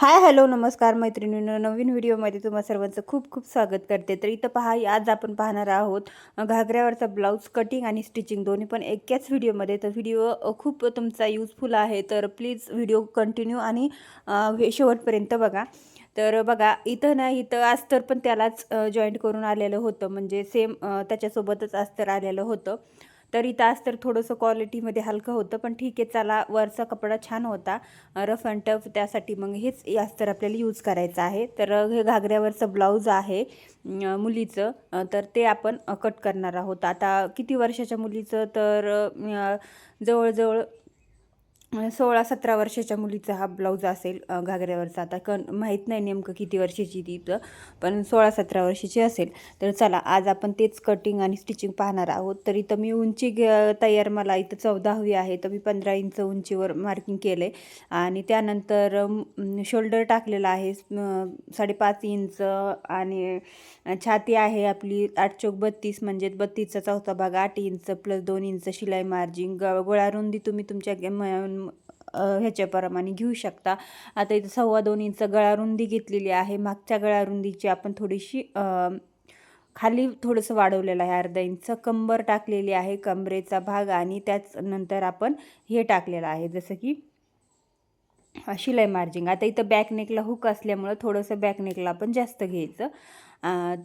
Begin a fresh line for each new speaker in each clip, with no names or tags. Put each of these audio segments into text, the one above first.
Hi hello नमस्कार मैत्रिणींनो. नवीन व्हिडिओमध्ये तुम्हा सर्वांचं खूप खूप स्वागत करते. तर इथं पहा आज आपण पाहणार आहोत घागऱ्यावरचा ब्लाऊज कटिंग आणि स्टिचिंग दोन्ही पण एकाच व्हिडिओमध्ये. तर व्हिडिओ खूप तुमचा यूजफुल आहे. तर प्लीज व्हिडिओ कंटिन्यू आणि शेवटपर्यंत बघा. तर बघा इथं ना इथं अस्तर पण त्यालाच जॉईंट करून आलेलं होतं. म्हणजे सेम त्याच्यासोबतच अस्तर आलेलं होतं. तर इथं तर थोडंसं क्वालिटीमध्ये हलकं होतं पण ठीक आहे चला वरचा कपडा छान होता. रफ अँड टफ त्यासाठी मग हेच अस्तर आपल्याला यूज करायचं आहे. तर हे घागऱ्यावरचं ब्लाऊज आहे मुलीचं. तर ते आपण कट करणार आहोत. आता किती वर्षाच्या मुलीचं? तर जवळजवळ सोळा सतरा वर्षाच्या मुलीचा हा ब्लाऊज असेल घागऱ्यावरचा. आता कण माहीत नाही नेमकं किती वर्षाची ती तर पण सोळा सतरा वर्षाची असेल. तर चला आज आपण तेच कटिंग आणि स्टिचिंग पाहणार आहोत. तर इथं मी उंची तयार मला इथं चौदा हवी आहे. तर मी पंधरा इंच उंचीवर मार्किंग केलं आहे आणि त्यानंतर शोल्डर टाकलेला आहे. साडेपाच इंच आणि छाती आहे आपली आठ चौक बत्तीस म्हणजे बत्तीसचा चौथा भाग आठ इंच प्लस दोन इंच शिलाई मार्जिन ग गोळा रुंदी तुम्ही तुमच्या ह्याच्याप्रमाणे घेऊ शकता. आता इथं सव्वा दोन इंच गळा रुंदी घेतलेली आहे. मागच्या गळा रुंदीची आपण थोडीशी खाली थोडंसं वाढवलेलं आहे. अर्धा इंच कंबर टाकलेली आहे कंबरेचा भाग आणि त्याच नंतर आपण हे टाकलेलं आहे. जसं की शिलाई मार्जिंग. आता इथं बॅकनेकला हुक असल्यामुळं थोडंसं बॅकनेकला आपण जास्त घ्यायचं.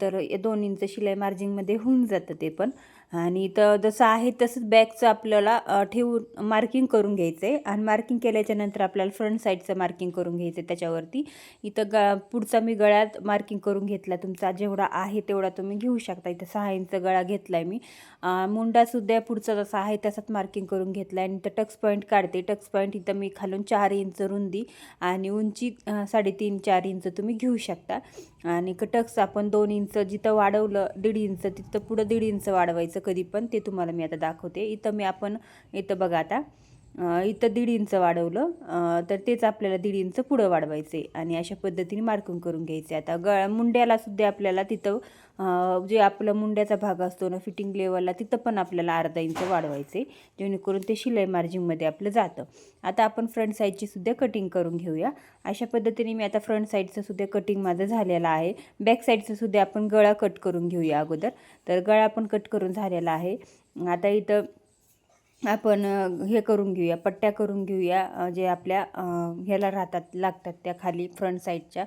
तर दोन इंच शिलाई मार्जिंगमध्ये होऊन जातं ते पण. आणि इथं जसं आहे तसंच बॅकचं आपल्याला ठेवून मार्किंग करून घ्यायचं आहे आणि मार्किंग केल्याच्यानंतर आपल्याला फ्रंट साईडचं मार्किंग करून घ्यायचं आहे त्याच्यावरती. इथं ग पुढचा मी गळ्यात मार्किंग करून घेतला तुमचा जेवढा आहे तेवढा तुम्ही घेऊ शकता. इथं सहा इंच गळा घेतला आहे मी मुंडासुद्धा पुढचा जसा आहे तसाच मार्किंग करून घेतला आहे आणि इथं टक्स पॉईंट काढते. टक्स पॉईंट इथं मी खालून चार इंच रुंदी आणि उंची साडेतीन चार इंच तुम्ही घेऊ शकता. आणि टक्स आपण दोन इंच जिथं वाढवलं दीड इंच तिथं पुढं दीड इंच वाढवायचं. कधी पण ते तुम्हाला मी आता दाखवते. इथं मी आपण इथं बघा आता इथं दीड इंच वाढवलं. तर तेच आपल्याला दीड इंच पुढं वाढवायचे आणि अशा पद्धतीने मार्किंग करून घ्यायचे. आता गळा मुंड्याला सुद्धा आपल्याला तिथं जे आपलं मुंड्याचा भाग असतो ना फिटिंग लेवलला तिथं पण आपल्याला अर्धा इंच वाढवायचे जेणेकरून ते शिलाई मार्जिंगमध्ये आपलं जातं. आता आपण फ्रंट साईडची सुद्धा कटिंग करून घेऊया. अशा पद्धतीने मी आता फ्रंट साईडचं सुद्धा कटिंग माझं झालेलं आहे. बॅक साईडचं सुद्धा आपण गळा कट करून घेऊया अगोदर. तर गळा पण कट करून झालेला आहे. आता इथं आपण हे करून घेऊया पट्ट्या करून घेऊया जे आपल्या ह्याला राहतात लागतात त्या खाली फ्रंट साईडच्या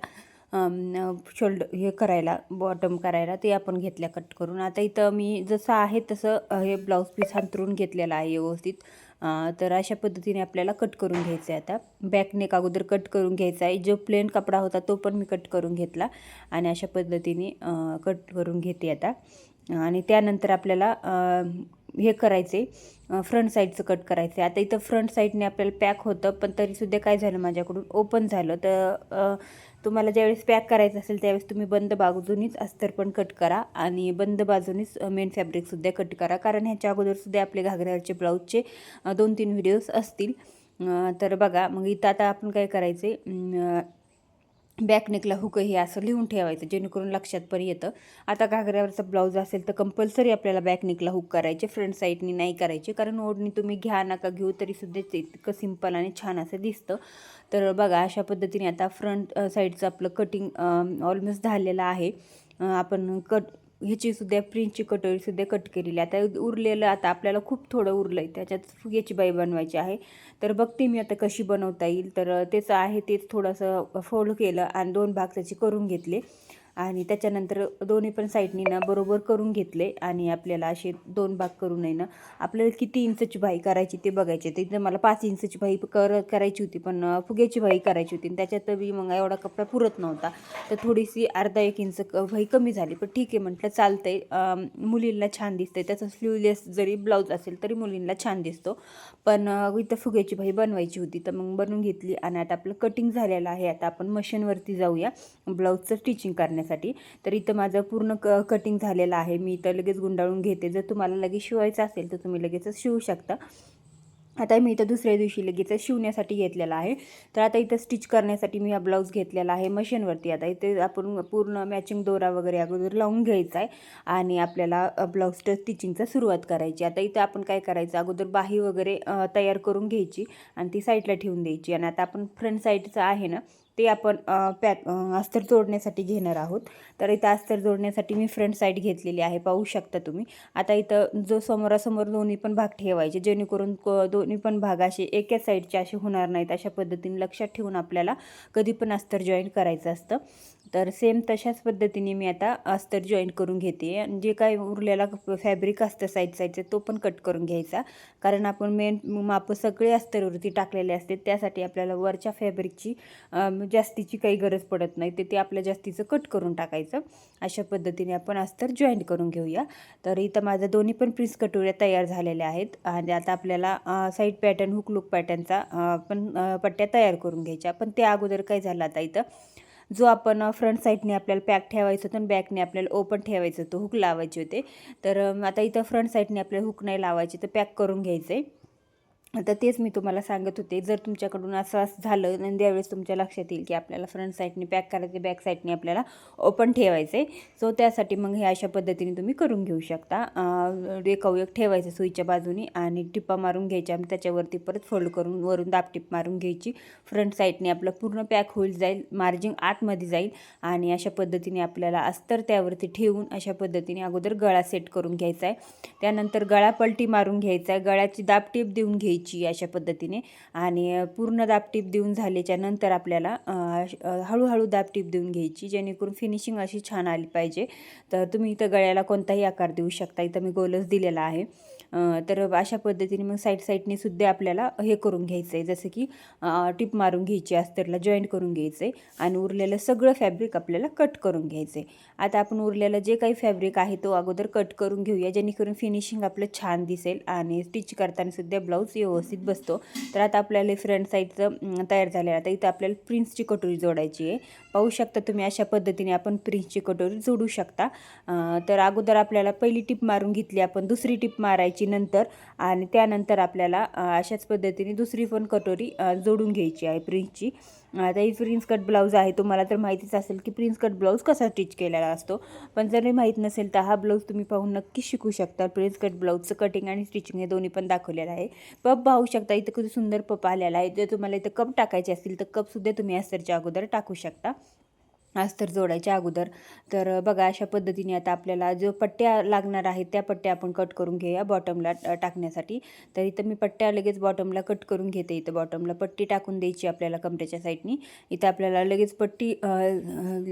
शोल्डर हे करायला बॉटम करायला ते आपण घेतल्या कट करून. आता इथं मी जसं आहे तसं हे ब्लाऊज पीस अंतरून घेतलेलं आहे व्यवस्थित. तर अशा पद्धतीने आपल्याला कट करून घ्यायचं आहे आता बॅकनेक अगोदर कट करून घ्यायचा आहे. जो प्लेन कपडा होता तो पण मी कट करून घेतला आणि अशा पद्धतीने कट करून घेते आता. आणि त्यानंतर आपल्याला हे करायचे फ्रंट साईडचं कट करायचं. आहे आता इथं फ्रंट साईडने आपल्याला पॅक होतं पण तरीसुद्धा काय झालं माझ्याकडून? ओपन झालं. तर तुम्हाला ज्यावेळेस पॅक करायचं असेल त्यावेळेस तुम्ही बंद बाजूनीच अस्तर पण कट करा आणि बंद बाजूनीच मेन फॅब्रिकसुद्धा कट करा. कारण ह्याच्या अगोदरसुद्धा आपले घागऱ्यावरचे ब्लाऊजचे दोन तीन व्हिडिओज असतील. तर बघा मग इथं आता आपण काय करायचे? बॅकनेकला हुकही हुक हे असं लिहून ठेवायचं जेणेकरून लक्षात पण येतं. आता घागऱ्यावरचा ब्लाऊज असेल तर कंपल्सरी आपल्याला बॅकनेकला हुक करायचे फ्रंट साईडनी नाही करायचे कारण ओढणी तुम्ही घ्या नका घेऊ तरीसुद्धा ते इतकं सिंपल आणि छान असं दिसतं. तर बघा अशा पद्धतीने आता फ्रंट साईडचं आपलं कटिंग ऑलमोस्ट झालेलं आहे. आपण कट ह्याची सुद्धा प्रिंटची कटोरीसुद्धा कट केलेली आता उरलेलं आता आपल्याला खूप थोडं उरलं आहे त्याच्यात फुग्याची बाई बनवायची आहे. तर बघते मी आता कशी बनवता येईल. तर तेच आहे तेच थोडंसं फोल्ड केलं आणि दोन भाग त्याचे करून घेतले. आणि त्याच्यानंतर दोन्ही पण साईडनी ना बरोबर करून घेतले आणि आपल्याला असे दोन भाग करून आहे ना. आपल्याला किती इंचची बाई करायची ते बघायचे. ते इथं मला पाच इंचची बाई कर करायची होती पण फुग्याची बाई करायची होती. आणि त्याच्यात बी मग एवढा कपडा पुरत नव्हता. तर थोडीशी अर्धा एक इंच भाई कमी झाली. पण ठीक आहे म्हटलं चालतंय. मुलींना छान दिसतंय. त्याचं स्लीवलेस जरी ब्लाऊज असेल तरी मुलींना छान दिसतो. पण इथं फुग्याची भाई बनवायची होती. तर मग बनवून घेतली आणि आता आपलं कटिंग झालेलं आहे. आता आपण मशीनवरती जाऊया. ब्लाऊजचं स्टिचिंग करण्यासाठी. तर इथं माझं पूर्ण क कटिंग झालेलं आहे. मी इथं लगेच गुंडाळून घेते. जर तुम्हाला लगेच शिवायचं असेल तर तुम्ही लगेचच शिवू शकता. आता मी इथं दुसऱ्या दिवशी लगेच शिवण्यासाठी घेतलेला आहे. तर आता इथं स्टिच करण्यासाठी मी हा ब्लाऊज घेतलेला आहे मशीनवरती. आता इथे आपण पूर्ण मॅचिंग दोरा वगैरे अगोदर लावून घ्यायचा आहे. आणि आपल्याला ब्लाऊज स्टिचिंगचा सुरुवात करायची. आता इथं आपण काय करायचं? अगोदर बाही वगैरे तयार करून घ्यायची आणि ती साईडला ठेवून द्यायची. आणि आता आपण फ्रंट साईडचं आहे ना ते आपण पॅक अस्तर जोडण्यासाठी घेणार आहोत. तर इथं अस्तर जोडण्यासाठी मी फ्रंट साईड घेतलेली आहे. पाहू शकता तुम्ही. आता इथं जो समोरासमोर दोन्ही पण भाग ठेवायचे जेणेकरून क दोन्ही पण भाग असे एकाच साईडचे असे होणार नाहीत अशा पद्धतीने लक्षात ठेवून आपल्याला कधी पण अस्तर जॉईन करायचं असतं. तर सेम तशाच पद्धतीने मी आता अस्तर जॉईन करून घेते. आणि जे काय उरलेला फॅब्रिक असतं साईड साईडचं तो पण कट करून घ्यायचा. कारण आपण मेन माप सगळे अस्तरवरती टाकलेले असते त्यासाठी आपल्याला वरच्या फॅब्रिकची जास्तीची काही गरज पडत नाही. ते ते आपल्या जास्तीचं कट करून टाकायचं. अशा पद्धतीने आपण अस्तर जॉईन करून घेऊया. तर इथं माझ्या दोन्ही पण प्रिन्स कटोऱ्या तयार झालेल्या आहेत. आणि आता आपल्याला साईड पॅटर्न हुक लुक पॅटर्नचा पण पट्ट्या तयार करून घ्यायच्या. पण त्या अगोदर काय झालं आता इथं? जो आपण फ्रंट साईडने आपल्याला पॅक ठेवायचं होतं आणि बॅकने आपल्याला ओपन ठेवायचं होतं हुक लावायचे होते. तर आता इथं फ्रंट साईडने आपल्याला हुक नाही लावायचे तर पॅक करून घ्यायचं. आहे आता तेच मी तुम्हाला सांगत होते. जर तुमच्याकडून असं असं झालं आणि त्यावेळेस तुमच्या लक्षात येईल की आपल्याला फ्रंट साईडने पॅक करायचे बॅक साईडने आपल्याला ओपन ठेवायचं आहे सो त्यासाठी मग हे अशा पद्धतीने तुम्ही करून घेऊ शकता. रेखाऊ एक ठेवायचं सुईच्या बाजूनी आणि टिप्पा मारून घ्यायच्या. आणि त्याच्यावरती परत फोल्ड करून वरून दाबटीप मारून घ्यायची. फ्रंट साईडने आपलं पूर्ण पॅक होईल जाईल मार्जिंग आतमध्ये जाईल. आणि अशा पद्धतीने आपल्याला अस्तर त्यावरती ठेवून अशा पद्धतीने अगोदर गळा सेट करून घ्यायचा आहे. त्यानंतर गळा पलटी मारून घ्यायचा आहे. गळ्याची दाबटीप देऊन घ्यायची अशा पद्धतीने. आणि पूर्ण दाबटीप देऊन झाल्याच्यानंतर आपल्याला हळूहळू दाबटीप देऊन घ्यायची जेणेकरून फिनिशिंग अशी छान आली पाहिजे. तर तुम्ही इथं गळ्याला कोणताही आकार देऊ शकता. इथं मी गोलच दिलेला आहे. तर अशा पद्धतीने मग साईड साईडने सुद्धा आपल्याला हे करून घ्यायचं आहे जसं की टिप मारून घ्यायची अस्तरला जॉईंट करून घ्यायचं आहे आणि उरलेलं सगळं फॅब्रिक आपल्याला कट करून घ्यायचं आहे आता आपण उरलेलं जे काही फॅब्रिक आहे तो अगोदर कट करून घेऊया जेणेकरून फिनिशिंग आपलं छान दिसेल. आणि स्टिच करताना सुद्धा ब्लाऊज व्यवस्थित बसतो. तर आता आपल्याला फ्रंट साईडचं तयार झालेलं आता इथं आपल्याला प्रिन्सची कटोरी जोडायची आहे. पाहू शकता तुम्ही अशा पद्धतीने आपण प्रिन्सची कटोरी जोडू शकता. तर अगोदर आपल्याला पहिली टिप मारून घेतली आपण. दुसरी टिप मारायची नंतर आणि त्यानंतर आपल्याला अशाच पद्धतीने दुसरी पण कटोरी जोडून घ्यायची आहे प्रिन्सची आता ही प्रिन्स कट ब्लाऊज आहे तुम्हाला तर माहितीच असेल की प्रिन्स कट ब्लाऊज कसा स्टिच केलेला असतो. पण जर माहीत नसेल तर हा ब्लाऊज तुम्ही पाहून नक्की शिकू शकता. प्रिन्स कट ब्लाऊजचं कटिंग आणि स्टिचिंग हे दोन्ही पण दाखवलेलं आहे. पप पाहू शकता इथं किती सुंदर पप आलेला आहे. जर तुम्हाला इथं कप टाकायचे असतील तर कपसुद्धा तुम्ही अस्तरच्या अगोदर टाकू शकता. अस्तर जोडायच्या अगोदर. तर बघा अशा पद्धतीने आता आपल्याला जो पट्ट्या लागणार आहेत त्या पट्ट्या आपण कट करून घेऊया बॉटमला टाकण्यासाठी. तर इथं मी पट्ट्या लगेच बॉटमला कट करून घेते इथं बॉटमला पट्टी टाकून द्यायची आपल्याला कमरेच्या साईडनी इथं आपल्याला लगेच पट्टी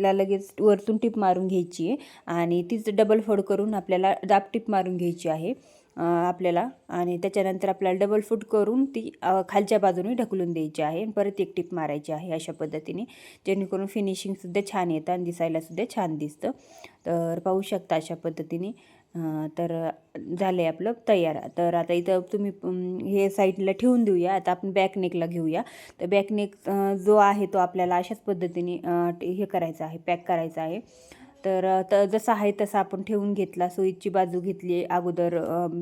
ला लगेच वरतून टिप मारून घ्यायची आहे. आणि तीच डबल फोड करून आपल्याला दाब टिप मारून घ्यायची आहे. आपल्याला. आणि त्याच्यानंतर आपल्याला डबल फूट करून ती खालच्या बाजूने ढकलून द्यायची आहे आणि परत एक टिप मारायची आहे अशा पद्धतीने. जेणेकरून फिनिशिंगसुद्धा छान येतं आणि दिसायलासुद्धा छान दिसतं. तर पाहू शकता अशा पद्धतीने. तर झालं आहे आपलं तयार. तर आता इथं तुम्ही हे साईडला ठेवून देऊया. आता आपण बॅकनेकला घेऊया. तर बॅकनेक जो आहे तो आपल्याला अशाच पद्धतीने हे करायचं आहे पॅक करायचा आहे. तर त जसा आहे तसा आपण ठेवून घेतला. सुईची बाजू घेतली अगोदर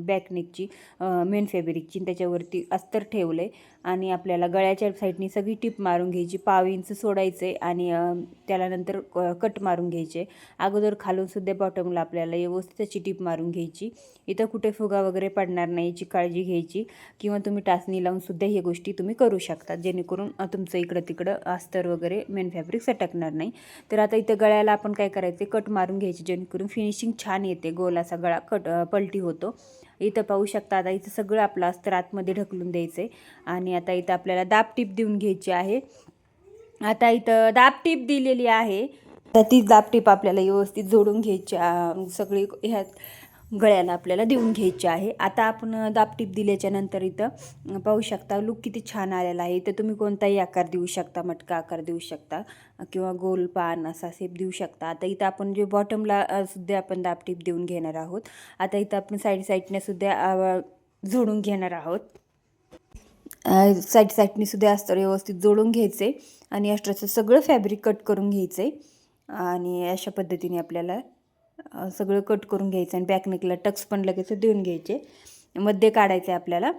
बॅकनेकची मेन फॅब्रिकची त्याच्यावरती अस्तर ठेवलं आहे आणि आपल्याला गळ्याच्या साईडनी सगळी टिप मारून घ्यायची पाव इंच सोडायचं आहे आणि त्याला नंतर क- कट मारून घ्यायचे. अगोदर खालून सुद्धा बॉटमला आपल्याला व्यवस्थित त्याची टिप मारून घ्यायची. इथं कुठे फुगा वगैरे पडणार नाही याची काळजी घ्यायची किंवा तुम्ही टाचणी लावून सुद्धा हे गोष्टी तुम्ही करू शकता. जेणेकरून तुमचं इकडं तिकडं अस्तर वगैरे मेन फॅब्रिक सटकणार नाही. तर आता इथं गळ्याला आपण काय करायचं कट मारून घ्यायची जेणेकरून फिनिशिंग छान येते. गोल असा गळा कट पलटी होतो. इथं पाहू शकता. आता इथं सगळं आपलं अस्तर आतमध्ये ढकलून द्यायचं आहे आणि आता इथं आपल्याला दाब टीप देऊन घ्यायची आहे. आता इथं दाब टीप दिलेली आहे. तर ती दाब टीप आपल्याला व्यवस्थित जोडून घ्यायची सगळी ह्यात गळ्याला आपल्याला देऊन घ्यायची आहे. आता आपण दाबटीप दिल्याच्या नंतर इथं पाहू शकता लुक किती छान आलेला आहे. इथं तुम्ही कोणताही आकार देऊ शकता मटका आकार देऊ शकता किंवा गोल पान असा सेप देऊ शकता. आता इथं आपण जे बॉटमला सुद्धा आपण दापटीप देऊन घेणार आहोत. आता इथं आपण साईड साईडने सुद्धा जोडून घेणार आहोत. साईड साईडनी सुद्धा अस्तर व्यवस्थित जोडून घ्यायचे आणि अष्ट्राचं सगळं फॅब्रिक कट करून घ्यायचं. आणि अशा पद्धतीने आपल्याला सगळं कट करून घ्यायचं आणि बॅकनेकला टक्स पण लगेच देऊन घ्यायचे. मध्ये काढायचे आपल्याला.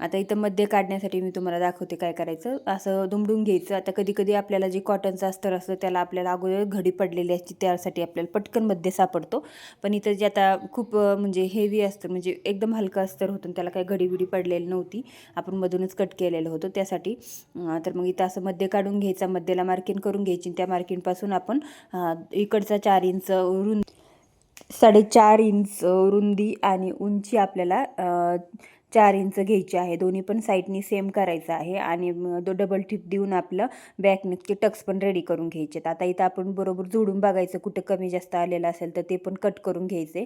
आता इथं मध्ये काढण्यासाठी मी तुम्हाला दाखवते काय करायचं. असं दुमडून घ्यायचं. आता कधी कधी आपल्याला जे कॉटनचं अस्तर असतं त्याला आपल्याला अगोदर घडी पडलेली असते त्यासाठी आपल्याला पटकनमध्ये सापडतो. पण इथं जे आता खूप म्हणजे हेवी असतं म्हणजे एकदम हलकं अस्तर होतं आणि त्याला काही घडी बिडी पडलेली नव्हती. आपण मधूनच कट केलेलं होतं. त्यासाठी तर मग इथं असं मध्ये काढून घ्यायचा. मध्येला मार्किंग करून घ्यायची आणि त्या मार्किंगपासून आपण इकडचा चार इंच रुंद साडेचार इंच रुंदी आणि उंची आपल्याला चार इंच घ्यायची आहे. दोन्ही पण साईडनी सेम करायचं आहे आणि तो डबल टिप देऊन आपलं बॅक नक्की टक्स पण रेडी करून घ्यायचे आता इथं आपण बरोबर जोडून बघायचं कुठं कमी जास्त आलेलं असेल तर ते पण कट करून घ्यायचे.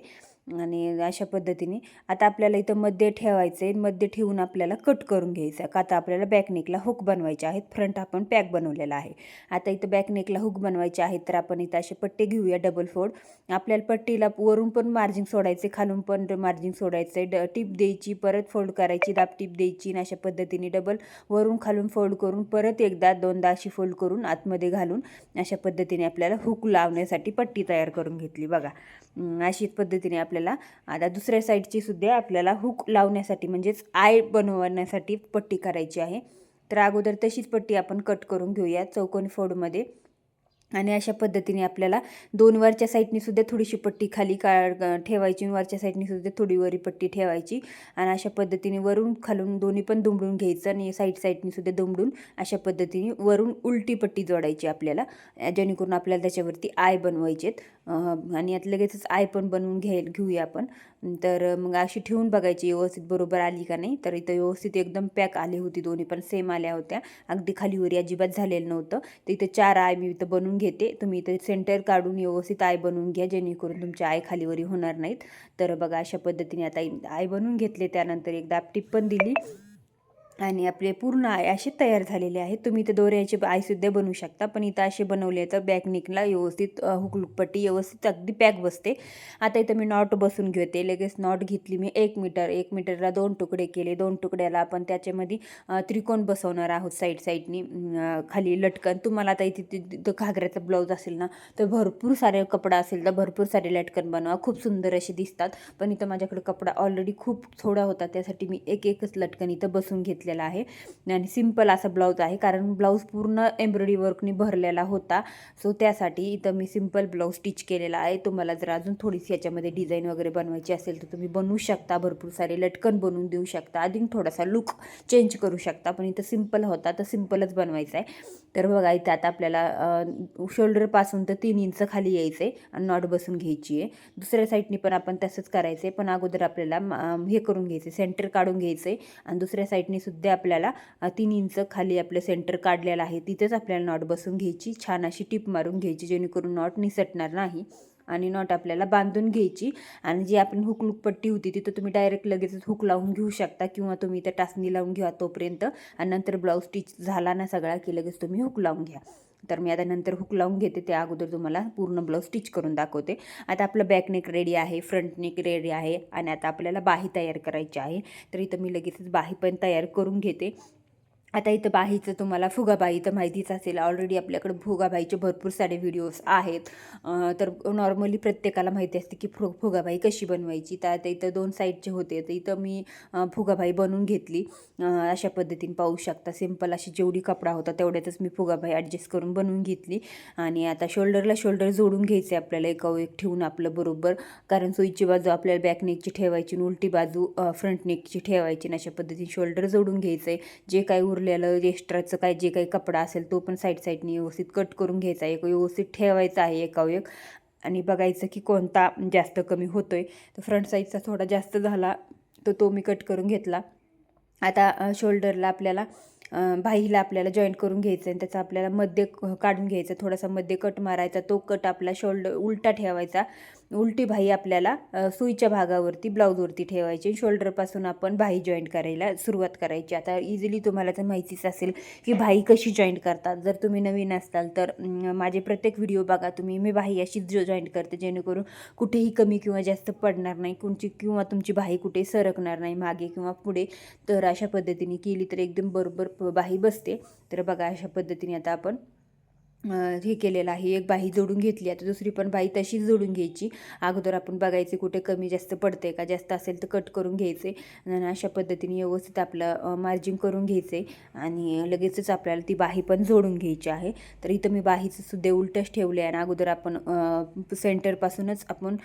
आणि अशा पद्धतीने. आता आपल्याला इथं मध्ये ठेवायचं आहे मध्ये ठेवून आपल्याला कट करून घ्यायचं आहे. का आता आपल्याला बॅकनेकला हुक बनवायचे आहेत. फ्रंट आपण पॅक बनवलेला आहे. आता इथं बॅकनेकला हुक बनवायचे आहेत तर आपण इथं असे पट्टे घेऊया डबल फोल्ड आपल्याला पट्टीला वरून पण मार्जिन सोडायचे खालून पण मार्जिन सोडायचं. आहे ड टीप द्यायची परत फोल्ड करायची दाब टीप द्यायची आणि अशा पद्धतीने डबल वरून खालून फोल्ड करून परत एकदा दोनदा अशी फोल्ड करून आतमध्ये घालून अशा पद्धतीने आपल्याला हुक लावण्यासाठी पट्टी तयार करून घेतली बघा. अशी अशीच पद्धतीने आपल्याला आता दुसऱ्या साईडची सुद्धा आपल्याला हुक लावण्यासाठी म्हणजेच आय बनवण्यासाठी पट्टी करायची आहे. तर अगोदर तशीच पट्टी आपण कट करून घेऊया चौकोनी फोडमध्ये. आणि अशा पद्धतीने आपल्याला दोन वरच्या साईडनी सुद्धा थोडीशी पट्टी खाली का ठेवायची आणि वरच्या साईडनी सुद्धा थोडी वरी पट्टी ठेवायची. आणि अशा पद्धतीने वरून खालून दोन्ही पण दुमडून घ्यायचं आणि साईड साईडनी सुद्धा दुमडून अशा पद्धतीने वरून उलटी पट्टी जोडायची आपल्याला जेणेकरून आपल्याला त्याच्यावरती आय बनवायचेत. आहेत आणि यात लगेचच आय पण बनवून घ्याय घेऊया आपण. तर मग अशी ठेवून बघायची व्यवस्थित बरोबर आली का नाही? तर इथं व्यवस्थित एकदम पॅक आली होती दोन्ही पण सेम आल्या होत्या. अगदी खालीवरी अजिबात झालेलं नव्हतं. तर इथं चार आय मी इथं बनवून घेते. तुम्ही इथं सेंटर काढून व्यवस्थित आय बनवून घ्या जेणेकरून तुमच्या आय खालीवरी होणार नाहीत. तर बघा अशा पद्धतीने आता आय बनवून घेतले. त्यानंतर एकदा टिप पण दिली. आणि आपले पूर्ण आय असे तयार झालेले आहेत. तुम्ही इथं दोऱ्याचे आयसुद्धा बनवू शकता पण इथं असे बनवले तर बॅकनिकला व्यवस्थित हुकलुकपट्टी व्यवस्थित अगदी पॅक बसते. आता इथं मी नॉट बसून घेते. लगेच नॉट घेतली मी एक मीटर. एक मीटरला दोन तुकडे केले. दोन तुकड्याला आपण त्याच्यामध्ये त्रिकोण बसवणार आहोत साईड साईडनी खाली लटकन. तुम्हाला आता इथे तिथं घागऱ्याचा ब्लाऊज असेल ना तर भरपूर सारे कपडा असेल तर भरपूर सारे लटकन बनवा. खूप सुंदर असे दिसतात. पण इथं माझ्याकडे कपडा ऑलरेडी खूप थोडा होता. त्यासाठी मी एक एकच लटकन इथं बसून घेतलेला आहे. आणि सिंपल असा ब्लाऊज आहे कारण ब्लाऊज पूर्ण एम्ब्रॉयडरी वर्कनी भरलेला होता. सो त्यासाठी इथं मी सिंपल ब्लाऊज स्टिच केलेला आहे. तुम्हाला जर अजून थोडीशी याच्यामध्ये डिझाईन वगैरे बनवायची असेल तर तुम्ही बनवू शकता. भरपूर सारे लटकन बनवून देऊ शकता. अधिक थोडासा लुक चेंज करू शकता. पण इथं सिंपल होता तर सिम्पलच बनवायचा आहे. तर बघा इथं आता आपल्याला शोल्डरपासून तर तीन इंच खाली यायचं आहे आणि नॉट बसून घ्यायची आहे. दुसऱ्या साईडनी पण आपण तसंच करायचं आहे पण अगोदर आपल्याला हे करून घ्यायचं सेंटर काढून घ्यायचं आहे आणि दुसऱ्या साईडनी सुद्धा आपल्याला तीन इंच खाली आपलं सेंटर काढलेलं आहे. तिथेच आपल्याला नॉट बसून घ्यायची. छान अशी टिप मारून घ्यायची जेणेकरून नॉट निसटणार नाही आणि नॉट आपल्याला बांधून घ्यायची. आणि जी आपण हुक पट्टी होती तिथं तुम्ही डायरेक्ट लगेचच हुक लावून घेऊ शकता किंवा तुम्ही त्या टाचणी लावून घ्या तोपर्यंत. आणि नंतर ब्लाऊज स्टिच झाला ना सगळा की लगेच तुम्ही हुक लावून घ्या. तर मी आता नंतर हुक लावून घेते. त्या अगोदर तुम्हाला पूर्ण ब्लाऊज स्टिच करून दाखवते. आता आपलं बॅक नेक रेडी आहे फ्रंट नेक रेडी आहे आणि आता आपल्याला बाही तयार करायची आहे. तर इथं मी लगेचच बाही पण तयार करून घेते. आता इथं बाईचं तुम्हाला फुगाबाई तर माहितीच असेल. ऑलरेडी आपल्याकडे फुगाबाईचे भरपूर सारे व्हिडिओज आहेत. तर नॉर्मली प्रत्येकाला माहिती असते की फु फुगाबाई कशी बनवायची? तर आता इथं दोन साईडचे होते. तर इथं मी फुगाबाई बनवून घेतली. अशा पद्धतीने पाहू शकता. सिंपल अशी जेवढी कपडा होता तेवढ्यातच मी फुगाबाई ॲडजस्ट करून बनवून घेतली. आणि आता शोल्डरला शोल्डर जोडून घ्यायचे आपल्याला. एका एक ठेवून आपलं बरोबर. कारण सोयीची बाजू आपल्याला बॅक नेकची ठेवायची आणि उलटी बाजू फ्रंट नेकची ठेवायची आणि अशा पद्धतीने शोल्डर जोडून घ्यायचं. आहे जे काही उरलेलं एक्स्ट्राचं काय जे काही कपडा असेल तो पण साईड साईडनी व्यवस्थित कट करून घ्यायचा आहे. एक व्यवस्थित ठेवायचा आहे एका एक. आणि बघायचं की कोणता जास्त कमी होतो आहे तर फ्रंट साईडचा थोडा जास्त झाला तर तो मी कट करून घेतला. आता शोल्डरला आपल्याला बाहीला आपल्याला जॉईंट करून घ्यायचं आणि त्याचा आपल्याला मध्य काढून घ्यायचा थोडासा मध्य कट मारायचा तो कट आपला शोल्डर उलटा ठेवायचा. उलटी बाही आपल्याला सुईच्या भागावरती ब्लाऊजवरती ठेवायची शोल्डरपासून आपण बाही जॉईंट करायला सुरुवात करायची. आता इझिली तुम्हाला तर माहितीच असेल की बाही कशी जॉईंट करतात. जर तुम्ही नवीन असाल तर माझे प्रत्येक व्हिडिओ बघा तुम्ही. मी बाही अशीच जो जॉईंट करते जेणेकरून कुठेही कमी किंवा जास्त पडणार नाही. कोणची किंवा तुमची बाही कुठे सरकणार नाही मागे किंवा पुढे. तर अशा पद्धतीने केली तर एकदम बरोबर भाई बाही बसते. तर बघा अशा पद्धतीने आता आपण हे केलेलं आहे. एक बाही जोडून घेतली आता दुसरी पण बाही तशीच जोडून घ्यायची. अगोदर आपण बघायचे कुठे कमी जास्त पडते का जास्त असेल तर कट करून घ्यायचे. आणि अशा पद्धतीने व्यवस्थित आपलं मार्जिन करून घ्यायचे. आणि लगेचच आपल्याला ती बाही पण जोडून घ्यायची आहे. तर इथं मी बाहीचं सुद्धा उलटच ठेवले आणि अगोदर आपण सेंटरपासूनच आपण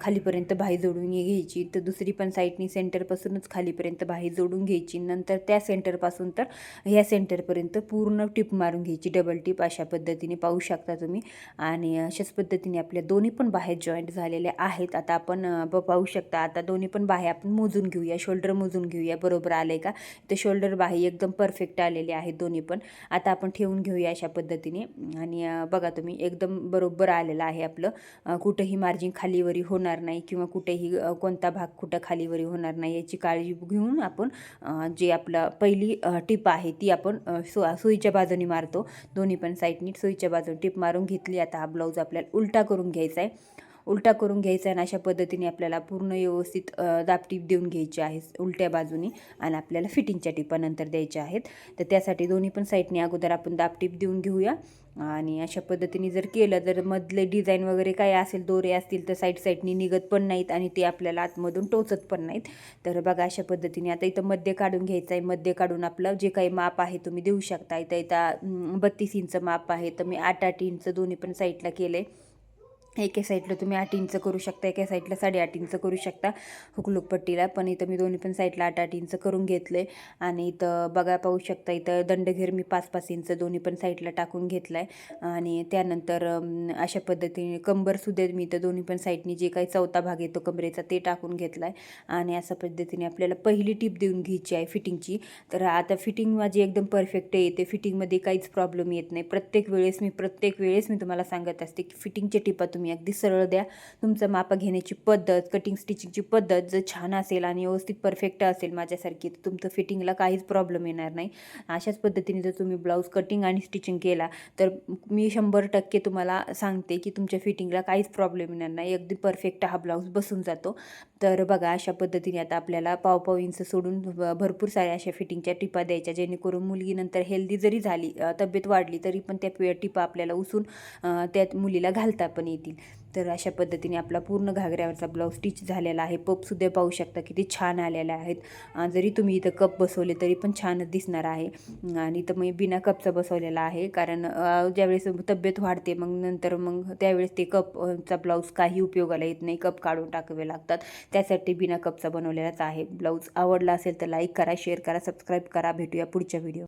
खालीपर्यंत बाही जोडून घ्यायची. तर दुसरी पण साईडनी सेंटरपासूनच खालीपर्यंत बाही जोडून घ्यायची. नंतर त्या सेंटरपासून तर ह्या सेंटरपर्यंत पूर्ण टिप मारून घ्यायची. डबल टिप अशा पद्धतीने. पाहू शकता तुम्ही. आणि अशाच पद्धतीने आपल्या दोन्ही पण बाहेर जॉईंट झालेल्या आहेत. आता आपण ब- पाहू शकता आता दोन्ही पण बाहे आपण मोजून घेऊया. शोल्डर मोजून घेऊया. बरोबर आले का? ते शोल्डर बाहे एकदम परफेक्ट आलेले आहेत दोन्ही पण. आता आपण ठेवून घेऊया अशा पद्धतीने. आणि बघा तुम्ही एकदम बरोबर आलेलं आहे आपलं. कुठंही मार्जिन खालीवरी होणार नाही किंवा कुठेही कोणता भाग कुठं खालीवरी होणार नाही याची काळजी घेऊन आपण जे आपलं पहिली टिप आहे ती आपण सो सु सुईच्या बाजूने मारतो. दोन्ही पण साईडनी सुईच्या बाजूने टिप मारून घेतली. आता हा ब्लाऊज आपल्याला उलटा करून घ्यायचा आहे. उलटा करून घ्यायचा आहे आणि अशा पद्धतीने आपल्याला पूर्ण व्यवस्थित दापटीप दाबटीप देऊन घ्यायची आहे उलट्या बाजूने आणि आपल्याला फिटिंगच्या टिपा नंतर द्यायच्या आहेत. तर त्यासाठी दोन्ही पण साईडने अगोदर आपण दापटीप देऊन घेऊया. आणि अशा पद्धतीने जर केलं जर मधले डिझाईन वगैरे काय असेल दोरे असतील तर साईड साईडनी निघत पण नाहीत आणि ते आपल्याला आतमधून टोचत पण नाहीत. तर बघा अशा पद्धतीने आता इथं मध्य काढून घ्यायचं आहे. मध्य काढून आपलं जे काही माप आहे तुम्ही देऊ शकता इथं इथं बत्तीस इंच माप आहे. तर मी आठ आठ इंच दोन्ही पण साईडला केलं आहे एका साईडला तुम्ही आठ इंच करू शकता एका साईडला साडेआठ इंच करू शकता. हुकलूक पट्टीला. पण इथं मी दोन्ही पण साईडला आठ आठ इंच करून घेतलं आहे आणि इथं बघा पाहू शकता इथं दंडघेर मी पाच पाच इंच दोन्ही पण साईडला टाकून घेतला आहे आणि त्यानंतर अशा पद्धतीने कंबरसुद्धा मी इथं दोन्ही पण साईडनी जे काही चौथा भाग येतो कमरेचा ते टाकून घेतला आहे आणि अशा पद्धतीने आपल्याला पहिली टीप देऊन घ्यायची आहे फिटिंगची तर आता फिटिंग माझी एकदम परफेक्ट येते फिटिंगमध्ये काहीच प्रॉब्लेम येत नाही. प्रत्येक वेळेस मी प्रत्येक वेळेस मी तुम्हाला सांगत असते की फिटिंगच्या टिपा तुम्ही तुम्ही अगदी सरळ द्या. तुमचं मापा घेण्याची पद्धत कटिंग स्टिचिंगची पद्धत जर छान असेल आणि व्यवस्थित परफेक्ट असेल माझ्यासारखी तर तुमचं फिटिंगला काहीच प्रॉब्लेम येणार नाही. अशाच पद्धतीने जर तुम्ही ब्लाऊज कटिंग आणि स्टिचिंग केला तर मी शंभर टक्के तुम्हाला सांगते की तुमच्या फिटिंगला काहीच प्रॉब्लेम येणार नाही. अगदी परफेक्ट हा ब्लाऊज बसून जातो. तर बघा अशा पद्धतीने आता आपल्याला पावपाव इंच सोडून भरपूर साऱ्या अशा फिटिंगच्या टिपा द्यायच्या जेणेकरून मुलगी नंतर हेल्दी जरी झाली तब्येत वाढली तरी पण त्या टिपा आपल्याला उसून त्यात मुलीला घालता पण येतील. तर अशा पद्धतीने आपला पूर्ण घागऱ्यावरचा ब्लाऊज स्टिच झालेला आहे. पपसुद्धा पाहू शकता किती छान आलेले आहेत. जरी तुम्ही इथं कप बसवले तरी पण छानच दिसणार आहे. आणि इथं मी बिना कपचा बसवलेला आहे. कारण ज्यावेळेस तब्येत वाढते मग नंतर मग त्यावेळेस ते कपचा ब्लाऊज काही उपयोगाला येत नाही. कप काढून टाकावे लागतात. त्यासाठी बिना कपचा बनवलेलाच आहे. ब्लाऊज आवडला असेल तर लाईक करा शेअर करा सबस्क्राईब करा. भेटूया पुढच्या व्हिडिओ